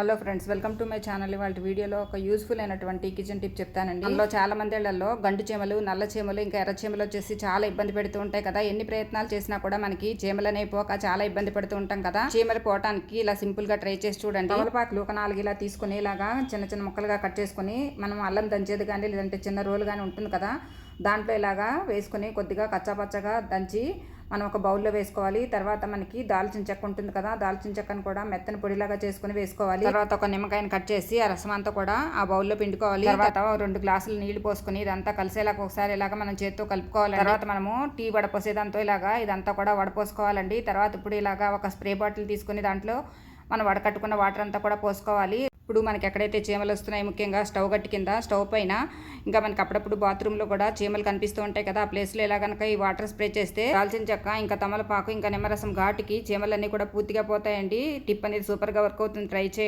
Hello friends welcome to my channel. వాళ్ళ వీడియోలో ఒక యూస్ఫుల్ అయినటువంటి కిచెన్ టిప్ చెప్తానండి. అందులో చాలా మంది ఇళ్ళలో గండు చీమలు నల్ల చీమలు ఇంకా ఎర్ర చీమలు వచ్చేసి చాలా ఇబ్బంది పెడుతూ ఉంటాయి కదా. ఎన్ని ప్రయత్నాలు చేసినా కూడా మనకి చీమలు అనేవి పోక చాలా ఇబ్బంది పడుతూ ఉంటాం కదా. చీమలు పోవటానికి ఇలా సింపుల్గా ట్రై చేసి చూడండి. తమలపాకులు ఒక నాలుగు ఇలా తీసుకుని ఇలాగా చిన్న చిన్న ముక్కలుగా కట్ చేసుకుని మనం అల్లం దంచేది కానీ లేదంటే చిన్న రోలు కానీ ఉంటుంది కదా. దాంట్లో ఇలాగా వేసుకుని కొద్దిగా కచ్చాపచ్చగా దంచి మనం ఒక బౌల్లో వేసుకోవాలి. తర్వాత మనకి దాల్చిన చెక్క ఉంటుంది కదా దాల్చిన చెక్కను కూడా మెత్తని పొడిలాగా చేసుకుని వేసుకోవాలి. తర్వాత ఒక నిమ్మకాయని కట్ చేసి ఆ రసం అంతా కూడా ఆ బౌల్లో పిండుకోవాలి. తర్వాత రెండు గ్లాసులు నీళ్ళు పోసుకుని ఇదంతా కలిసేలాగా ఒకసారి ఇలాగా మనం చేత్తో కలుపుకోవాలి తర్వాత మనము టీ వడపోసేదంతో ఇలాగా ఇదంతా కూడా వడపోసుకోవాలండి తర్వాత ఇప్పుడు ఇలాగా ఒక స్ప్రే బాటిల్ తీసుకుని దాంట్లో మనం వడకట్టుకున్న వాటర్ అంతా కూడా పోసుకోవాలి. ఇప్పుడు మనకి ఎక్కడైతే చీమలు వస్తున్నాయి ముఖ్యంగా స్టవ్ గట్టి కింద స్టవ్ పైన ఇంకా మనకి అప్పుడప్పుడు బాత్రూంలో కూడా చీమలు కనిపిస్తూ ఉంటాయి కదా ఆ ప్లేస్లో ఇలా కనుక ఈ వాటర్ స్ప్రే చేస్తే దాల్చిన చెక్క ఇంకా తమలపాకు ఇంకా నిమ్మరసం ఘాటుకి చీమలన్నీ కూడా పూర్తిగా పోతాయండి. టిప్ అనేది సూపర్గా వర్క్ అవుతుంది. ట్రై చేయండి.